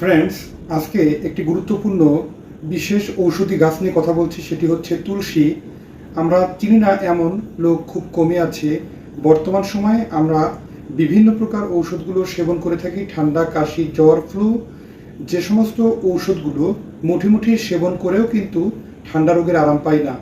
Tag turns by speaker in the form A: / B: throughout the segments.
A: Friends আজকে একটি গুরুত্বপূর্ণ বিশেষ ঔষধি গাছ নিয়ে কথা বলছি, সেটি হচ্ছে তুলসী। আমরা চিনি না এমন লোক খুব কমে আছে। বর্তমান সময়ে আমরা বিভিন্ন প্রকার ঔষধগুলো সেবন করে থাকি, ঠান্ডা, কাশি, জ্বর, ফ্লু, যে সমস্ত ঔষধগুলো মুঠি মুঠি সেবন করেও কিন্তু ঠান্ডা রোগের আরাম পাই না।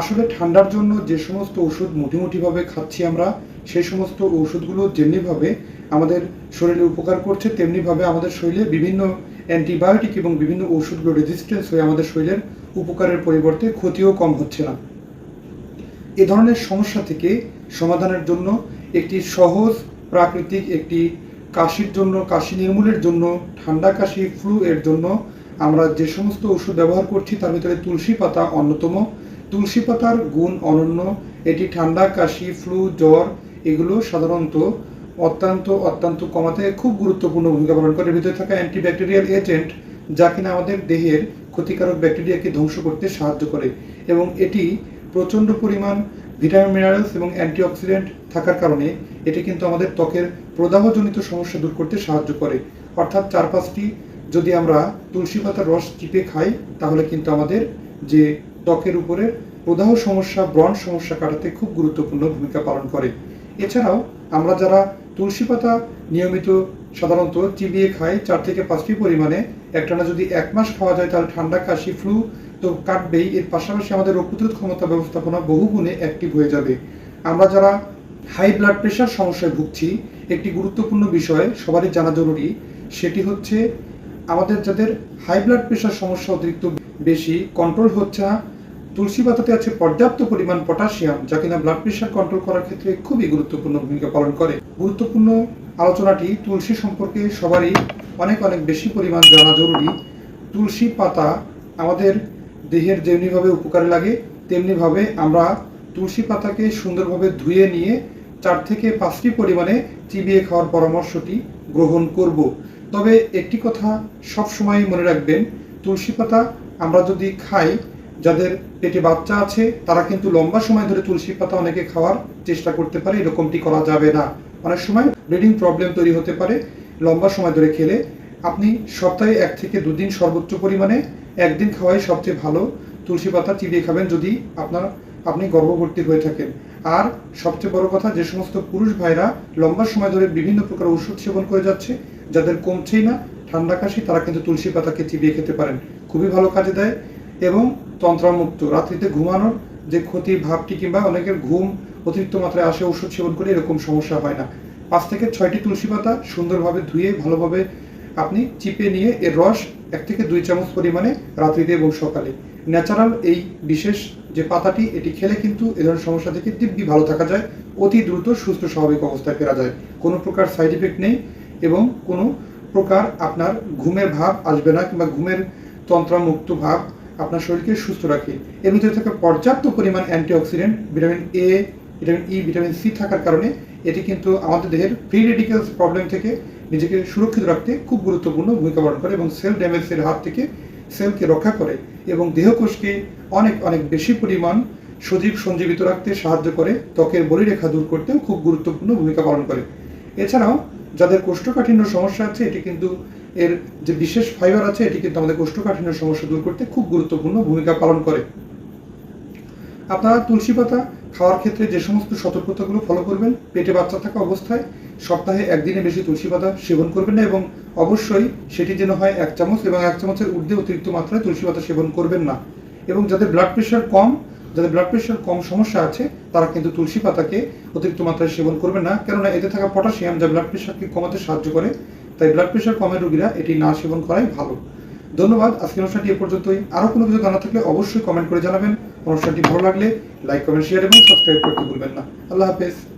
A: আসলে ঠান্ডার জন্য যে সমস্ত ওষুধ মুঠি মুঠিভাবে খাচ্ছি আমরা, সেই সমস্ত ঔষধগুলো যেমনিভাবে আমাদের শরীরে উপকার করছে তেমনিভাবে আমাদের শরীরে বিভিন্ন অ্যান্টিবায়োটিক এবং বিভিন্ন ওষুধগুলো রেজিস্ট্যান্স হয়ে আমাদের শরীরের উপকারের পরিবর্তে ক্ষতিও কম হচ্ছে না। এ ধরনের সমস্যা থেকে সমাধানের জন্য একটি সহজ প্রাকৃতিক একটি কাশির জন্য, কাশি নির্মূলের জন্য, ঠান্ডা কাশি ফ্লু এর জন্য আমরা যে সমস্ত ওষুধ ব্যবহার করছি, তার ভিতরে তুলসী পাতা অন্যতম। তুলসী পাতার গুণ অনন্য, এটি ঠান্ডা কাশি ফ্লু জ্বর, এগুলো সাধারণত অত্যন্ত অত্যন্ত কমাতে খুব গুরুত্বপূর্ণ ভূমিকা পালন করে। ভিতরে থাকা অ্যান্টিব্যাকটেরিয়াল এজেন্ট যা কিনা আমাদের দেহের ক্ষতিকারক ব্যাকটেরিয়াকে ধ্বংস করতে সাহায্য করে এবং এটি প্রচণ্ড পরিমাণ ভিটামিন মিনারেলস এবং অ্যান্টিঅক্সিডেন্ট থাকার কারণে এটি কিন্তু আমাদের ত্বকের প্রদাহজনিত সমস্যা দূর করতে সাহায্য করে। অর্থাৎ চার পাঁচটি যদি আমরা তুলসী পাতার রস চিপে খাই, তাহলে কিন্তু আমাদের যে ত্বকের উপরে প্রদাহ সমস্যা, ব্রণ সমস্যা কাটাতে খুব গুরুত্বপূর্ণ ভূমিকা পালন করে। এছাড়াও আমরা যারা তুলসী পাতা নিয়মিত সাধারণত চিবিয়ে খাই, চার থেকে পাঁচটি পরিমাণে, একটানা যদি এক মাস খাওয়া যায়, তাহলে ঠান্ডা, কাশি, ফ্লু তো কাটবেই। এর পাশাপাশি আমাদের রোগ প্রতিরোধ ক্ষমতা ব্যবস্থাপনা বহুগুণে অ্যাক্টিভ হয়ে যাবে। আমরা যারা হাই ব্লাড প্রেশার সমস্যায় ভুগছি, একটি গুরুত্বপূর্ণ বিষয় সবারই জানা জরুরি, সেটি হচ্ছে আমাদের যাদের হাই ব্লাড প্রেশার সমস্যা অতিরিক্ত বেশি কন্ট্রোল হচ্ছে না তুলসী পাতাতে আছে পর্যাপ্ত পরিমাণ পটাশিয়াম, যা কিনা ব্লাড প্রেশার কন্ট্রোল করার ক্ষেত্রে খুবই গুরুত্বপূর্ণ ভূমিকা পালন করে। গুরুত্বপূর্ণ আলোচনাটি তুলসী সম্পর্কে সবারই অনেক অনেক বেশি পরিমাণ জানা জরুরি। তুলসী পাতা আমাদের দেহের যেমনিভাবে উপকারে লাগে, তেমনিভাবে আমরা তুলসী পাতাকে সুন্দরভাবে ধুয়ে নিয়ে চার থেকে পাঁচটি পরিমাণে চিবিয়ে খাওয়ার পরামর্শটি গ্রহণ করব। তবে একটি কথা সব সময় মনে রাখবেন, তুলসী পাতা আমরা যদি খাই যাদের পেটে বাচ্চা আছে, তারা কিন্তু লম্বা সময় ধরে তুলসী পাতা অনেকে খাওয়ার চেষ্টা করতে পারে, এরকমটি করা যাবে না। অনেক সময় ব্লিডিং প্রবলেম তৈরি হতে পারে, লম্বা সময় ধরে খেলে। আপনি সপ্তাহে এক থেকে দুদিন সর্বোচ্চ পরিমাণে একদিন খাওয়াই সবচেয়ে ভালো। তুলসী পাতা চিবিয়ে খাবেন যদি আপনার, আপনি গর্ভবতী হয়ে থাকেন। আর সবচেয়ে বড় কথা, যে সমস্ত পুরুষ ভাইরা লম্বা সময় ধরে বিভিন্ন প্রকার ওষুধ সেবন করে যাচ্ছে, যাদের কমছেই না, ঠান্ডা কাশি, তারা কিন্তু তুলসী পাতাকে চিবিয়ে খেতে পারেন। খুবই ভালো কাজে দেয় এবং তন্ত্রামুক্ত। রাত্রিতে ঘুমানোর যে ক্ষতি ভাবটি কিংবা অনেকের ঘুম অতিরিক্ত মাত্রায় আসে, ওষুধ সেবন করে এরকম সমস্যা হয় না। পাঁচ থেকে ছয়টি তুলসী পাতা সুন্দরভাবে ধুয়ে ভালোভাবে আপনি চিপে নিয়ে এর রস এক থেকে দুই চামচ পরিমাণে রাত্রিতে এবং সকালে। ন্যাচারাল এই বিশেষ যে পাতাটি, এটি খেলে কিন্তু এ ধরনের সমস্যা থেকে দিব্যি ভালো থাকা যায়, অতি দ্রুত সুস্থ স্বাভাবিক অবস্থায় ফেরা যায়। কোনো প্রকার সাইড ইফেক্ট নেই এবং কোনো প্রকার আপনার ঘুমের ভাব আসবে না কিংবা ঘুমের তন্ত্রামুক্ত ভাব আপনার শরীরকে সুস্থ রাখে। এর ভিতরে থাকা পর্যাপ্ত পরিমাণ antioxidant, vitamin A vitamin E vitamin C থাকার কারণে এটি কিন্তু আমাদের দেহের ফ্রি রেডিক্যালস প্রবলেম থেকে নিজেকে সুরক্ষিত রাখতে খুব গুরুত্বপূর্ণ ভূমিকা পালন করে এবং সেল ড্যামেজের হাত থেকে সেলকে রক্ষা করে এবং দেহকোষকে অনেক অনেক বেশি পরিমাণ সজীব, সঞ্জীবিত রাখতে সাহায্য করে ত্বকের বলিরেখা দূর করতেও খুব গুরুত্বপূর্ণ ভূমিকা পালন করে। এছাড়াও যাদের কোষ্ঠকাঠিন্য সমস্যা আছে, এটি কিন্তু এর যে বিশেষ ফাইবার আছে, এটি কিন্তু আমাদের কোষ্ঠকাঠিন্য সমস্যা দূর করতে খুব গুরুত্বপূর্ণ ভূমিকা পালন করে। আপনারা তুলসী পাতা খাওয়ার ক্ষেত্রে যে সমস্ত সতর্কতাগুলো ফলো করবেন, পেটে বাচ্চা থাকা অবস্থায় সপ্তাহে একদিনে বেশি তুলসী পাতা সেবন করবেন না এবং অবশ্যই সেটি যেন হয় এক চামচ এবং এক চামচের ঊর্ধ্বে অতিরিক্ত মাত্রায় তুলসী পাতা সেবন করবেন না। এবং যাদের ব্লাড প্রেশার কম, যাদের ব্লাড প্রেশার কম সমস্যা আছে তারা কিন্তু তুলসী পাতাকে অতিরিক্ত মাত্রায় সেবন করবে না। কেননা এতে থাকা পটাশিয়াম যা ব্লাড প্রেশারকে কমাতে সাহায্য করে, তাই ব্লাড প্রেশার কমের রোগীরা এটি না সেবন করাই ভালো। ধন্যবাদ, আজকের অনুষ্ঠানটি এ পর্যন্তই। আরও কোনো কিছু জানা থাকলে অবশ্যই কমেন্ট করে জানাবেন। অনুষ্ঠানটি ভালো লাগলে লাইক কমেন্ট শেয়ার এবং সাবস্ক্রাইব করতে ভুলবেন না। আল্লাহ হাফেজ।